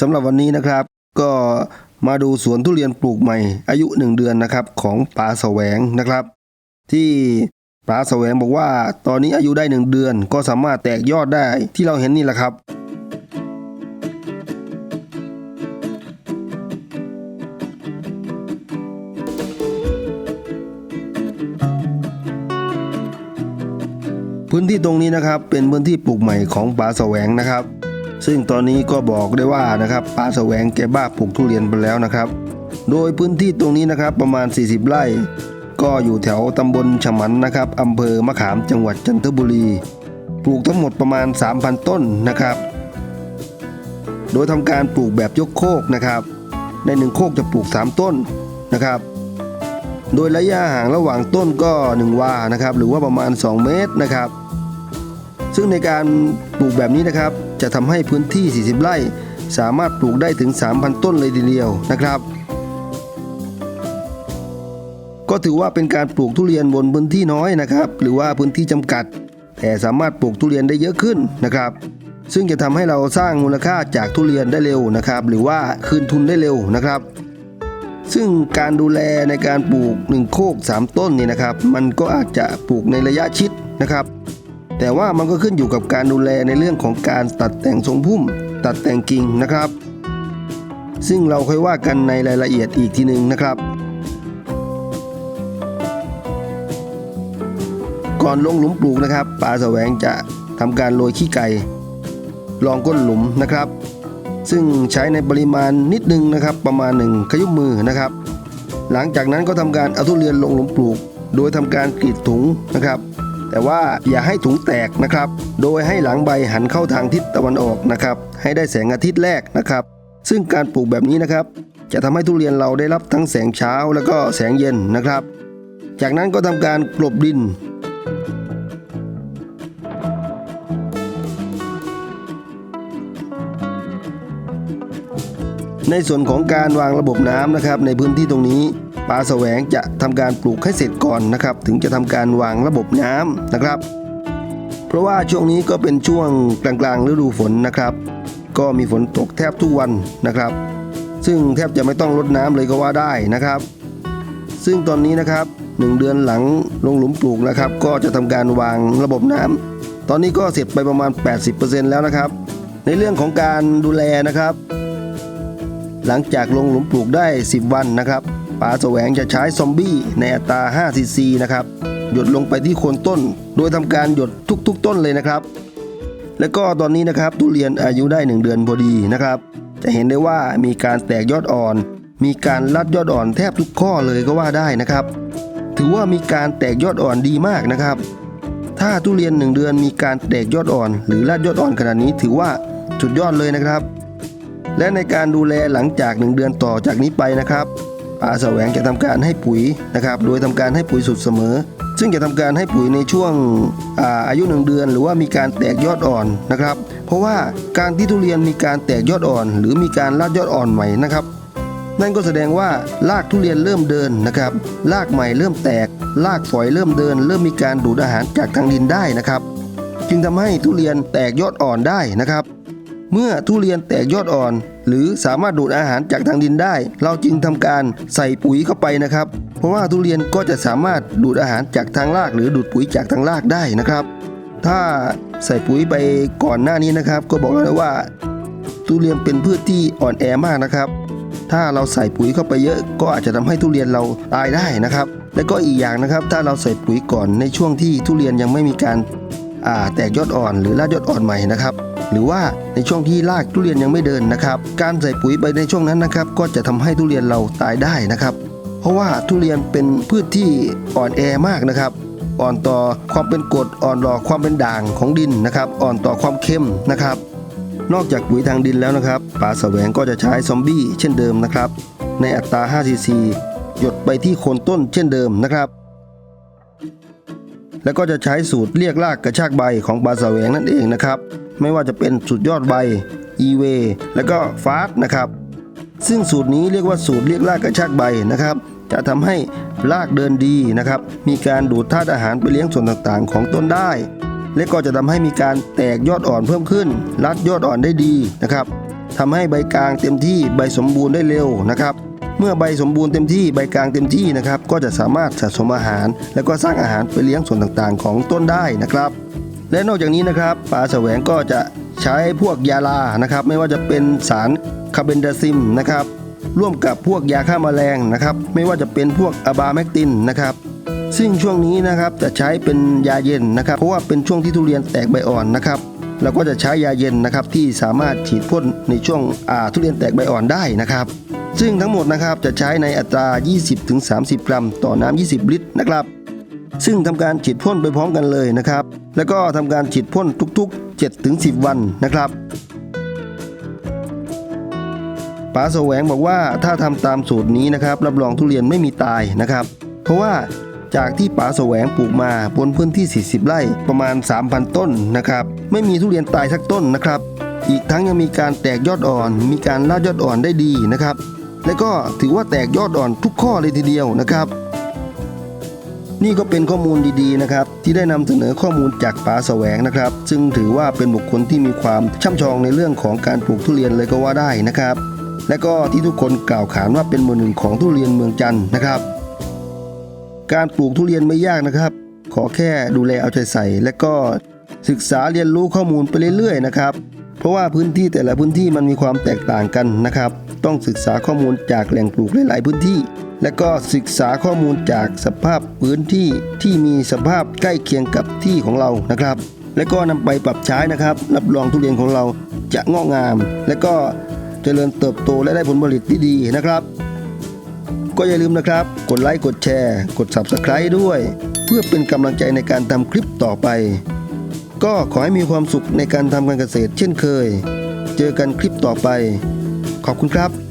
สำหรับวันนี้นะครับ ก็มาดูสวนทุเรียนปลูกใหม่ อายุ 1 เดือนนะครับของป๋าแสวงนะครับ ที่ป๋าแสวงบอกว่า ตอนนี้อายุได้ 1 เดือน ก็สามารถแตกยอดได้ที่เราเห็นนี่แหละครับพื้นที่ตรงนี้นะครับเป็นพื้นที่ปลูกใหม่ของป๋าแสวงนะครับ ซึ่งตอนนี้ก็บอกได้ว่านะครับป๋าแสวงแกบ้าปลูกทุเรียนไปแล้วนะครับ โดยพื้นที่ตรงนี้นะครับประมาณ 40 ไร่ ก็อยู่แถวตำบลฉมันนะครับอำเภอมะขามจังหวัดจันทบุรี ปลูกทั้งหมดประมาณ 3,000 ต้นนะครับ โดยทำการปลูกแบบยกโคกนะครับในหนึ่งโคกจะปลูก 3 ต้นนะครับ โดยระยะห่างระหว่างต้นก็ 1 วานะครับ หรือว่าประมาณ 2 เมตรนะครับ ซึ่งในการปลูกแบบนี้นะครับ จะทำให้พื้นที่ 40 ไร่ สามารถปลูกได้ถึง 3,000 ต้นเลยทีเดียวนะครับ ก็ถือว่าเป็นการปลูกทุเรียนบนพื้นที่น้อยนะครับ หรือว่าพื้นที่จำกัด แต่สามารถปลูกทุเรียนได้เยอะขึ้นนะครับ ซึ่งจะทำให้เราสร้างมูลค่าจากทุเรียนได้เร็วนะครับ หรือว่าคืนทุนได้เร็วนะครับซึ่งการดูแลในการปลูกหนึ่งโคกสามต้นนี่นะครับ มันก็อาจจะปลูกในระยะชิดนะครับ แต่ว่ามันก็ขึ้นอยู่กับการดูแลในเรื่องของการตัดแต่งทรงพุ่ม ตัดแต่งกิ่งนะครับ ซึ่งเราค่อยว่ากันในรายละเอียดอีกทีหนึ่งนะครับ ก่อนลงหลุมปลูกนะครับป่าแสวงจะทำการโรยขี้ไก่รองก้นหลุมนะครับ ซึ่งใช้ในปริมาณนิดนึงนะครับ ประมาณหนึ่งขยุมมือนะครับ หลังจากนั้นก็ทำการเอาทุเรียนลงหลุมปลูก โดยทำการกรีดถุงนะครับ แต่ว่าอย่าให้ถุงแตกนะครับ โดยให้หลังใบหันเข้าทางทิศตะวันออกนะครับ ให้ได้แสงอาทิตย์แรกนะครับ ซึ่งการปลูกแบบนี้นะครับ จะทำให้ทุเรียนเราได้รับทั้งแสงเช้าแล้วก็แสงเย็นนะครับ จากนั้นก็ทำการกลบดินในส่วนของการวางระบบน้ำนะครับในพื้นที่ตรงนี้ ป่าแสวงจะทำการปลูกให้เสร็จก่อนนะครับ ถึงจะทำการวางระบบน้ำนะครับ เพราะว่าช่วงนี้ก็เป็นช่วงกลางๆฤดูฝนนะครับ ก็มีฝนตกแทบทุกวันนะครับ ซึ่งแทบจะไม่ต้องรดน้ำเลยก็ว่าได้นะครับ ซึ่งตอนนี้นะครับหนึ่งเดือนหลังลงหลุมปลูกนะครับ ก็จะทำการวางระบบน้ำตอนนี้ก็เสร็จไปประมาณ 80%แล้วนะครับ ในเรื่องของการดูแลนะครับ หลังจากลงหลุมปลูกได้ 10 วันนะครับ ป๋าแสวงจะใช้ซอมบี้ในอัตรา5ซีซีนะครับ หยดลงไปที่โคนต้น โดยทำการหยดทุกๆ ต้นเลยนะครับ และก็ตอนนี้นะครับทุเรียนอายุได้ 1 เดือนพอดีนะครับ จะเห็นได้ว่ามีการแตกยอดอ่อน มีการรัดยอดอ่อนแทบทุกข้อเลยก็ว่าได้นะครับ ถือว่ามีการแตกยอดอ่อนดีมากนะครับ ถ้าทุเรียน 1 เดือนมีการแตกยอดอ่อน หรือรัดยอดอ่อนขนาดนี้ถือว่าสุดยอดเลยนะครับและในการดูแลหลังจาก 1 เดือนต่อจากนี้ไปนะครับ ป่าแสวงจะทำการให้ปุ๋ยนะครับ โดยทำการให้ปุ๋ยสุดเสมอ ซึ่งจะทำการให้ปุ๋ยในช่วงอาอายุ1เดือน หรือว่ามีการแตกยอดอ่อนนะครับ เพราะว่าการที่ทุเรียนมีการแตกยอดอ่อน หรือมีการลาดยอดอ่อนใหม่นะครับ นั่นก็แสดงว่ารากทุเรียนเริ่มเดินนะครับรากใหม่เริ่มแตกรากฝอยเริ่มเดิน เริ่มมีการดูดอาหารจากทางดินได้นะครับ จึงทำให้ทุเรียนแตกยอดอ่อนได้นะครับ เมื่อทุเรียนแตกยอดอ่อน หรือสามารถดูดอาหารจากทางดินได้ เราจึงทำการใส่ปุ๋ยเข้าไปนะครับ เพราะว่าทุเรียนก็จะสามารถดูดอาหารจากทางราก หรือดูดปุ๋ยจากทางรากได้นะครับ ถ้าใส่ปุ๋ยไปก่อนหน้านี้นะครับ ก็บอกแล้วว่า ทุเรียนเป็นพืชที่อ่อนแอมากนะครับ ถ้าเราใส่ปุ๋ยเข้าไปเยอะ ก็อาจจะทำให้ทุเรียนเราตายได้นะครับ และก็อีกอย่างนะครับ ถ้าเราใส่ปุ๋ยก่อนในช่วงที่ทุเรียนยังไม่มีการแตกยอดอ่อน หรือรากยอดอ่อนใหม่นะครับ หรือว่าในช่วงที่รากทุเรียนยังไม่เดินนะครับ การใส่ปุ๋ยไปในช่วงนั้นนะครับ ก็จะทำให้ทุเรียนเราตายได้นะครับ เพราะว่าทุเรียนเป็นพืชที่อ่อนแอมากนะครับ อ่อนต่อความเป็นกรดอ่อนต่อความเป็นด่างของดินนะครับ อ่อนต่อความเค็มนะครับ นอกจากปุ๋ยทางดินแล้วนะครับป่าแสวงก็จะใช้ซอมบี้เช่นเดิมนะครับ ในอัตรา5ซีซีหยดไปที่โคนต้นเช่นเดิมนะครับแล้วก็จะใช้สูตรเรียกรากกระชากใบของปลาแสวงนั่นเองนะครับ ไม่ว่าจะเป็นสุดยอดใบ e w แล้วก็ฟาสนะครับ ซึ่งสูตรนี้เรียกว่าสูตรเรียกรากกระชากใบนะครับ จะทำให้รากเดินดีนะครับ มีการดูดธาตุอาหารไปเลี้ยงส่วนต่างๆ ของต้นได้ และก็จะทำให้มีการแตกยอดอ่อนเพิ่มขึ้น รัดยอดอ่อนได้ดีนะครับทำให้ใบกลางเต็มที่ใบสมบูรณ์ได้เร็วนะครับเมื่อใบสมบูรณ์เต็มที่ใบกลางเต็มที่นะครับ ก็จะสามารถสะสมอาหาร และก็สร้างอาหารไปเลี้ยงส่วนต่างๆ ของต้นได้นะครับ และนอกจากนี้นะครับป่าแสวงก็จะใช้พวกยาลานะครับ ไม่ว่าจะเป็นสารคาร์เบนดาซิมนะครับ ร่วมกับพวกยาฆ่าแมลงนะครับ ไม่ว่าจะเป็นพวกอะบาแมกตินนะครับ ซึ่งช่วงนี้นะครับจะใช้เป็นยาเย็นนะครับ เพราะว่าเป็นช่วงที่ทุเรียนแตกใบอ่อนนะครับเราก็จะใช้ยาเย็นนะครับที่สามารถฉีดพ่นในช่วงอ่าทุเรียนแตกใบอ่อนได้นะครับ ซึ่งทั้งหมดนะครับจะใช้ในอัตรา 20-30 กรัม ต่อน้ำ 20 ลิตรนะครับ ซึ่งทำการฉีดพ่นไปพร้อมกันเลยนะครับ แล้วก็ทำการฉีดพ่นทุกๆ 7-10 วันนะครับป๋าแสวงบอกว่าถ้าทำตามสูตรนี้นะครับ รับรองทุเรียนไม่มีตายนะครับ เพราะว่าจากที่ป๋าแสวงปลูกมาบนพื้นที่ 40 ไร่ประมาณ 3,000 ต้นนะครับ ไม่มีทุเรียนตายสักต้นนะครับ อีกทั้งยังมีการแตกยอดอ่อน มีการลาดยอดอ่อนได้ดีนะครับ และก็ถือว่าแตกยอดอ่อนทุกข้อเลยทีเดียวนะครับ นี่ก็เป็นข้อมูลดีๆนะครับที่ได้นำเสนอข้อมูลจากป๋าแสวงนะครับ ซึ่งถือว่าเป็นบุคคลที่มีความช่ำชองในเรื่องของการปลูกทุเรียนเลยก็ว่าได้นะครับ และก็ที่ทุกคนกล่าวขานว่าเป็นมือหนึ่งของทุเรียนเมืองจันทร์นะครับ การปลูกทุเรียนไม่ยากนะครับ ขอแค่ดูแลเอาใจใส่ และก็ศึกษาเรียนรู้ข้อมูลไปเรื่อยๆนะครับ เพราะว่าพื้นที่แต่ละพื้นที่มันมีความแตกต่างกันนะครับ ต้องศึกษาข้อมูลจากแหล่งปลูกหลาย ๆ พื้นที่ และก็ศึกษาข้อมูลจากสภาพพื้นที่ที่มีสภาพใกล้เคียงกับที่ของเรานะครับ และก็นำไปปรับใช้นะครับ รับรองทุเรียนของเราจะงอกงาม และก็เจริญเติบโตและได้ผลผลิตที่ดีนะครับ ก็อย่าลืมนะครับ กดไลค์กดแชร์ กด Subscribe ด้วย เพื่อเป็นกำลังใจในการทำคลิปต่อไป ก็ขอให้มีความสุขในการทำการเกษตรเช่นเคย เจอกันคลิปต่อไป ขอบคุณครับ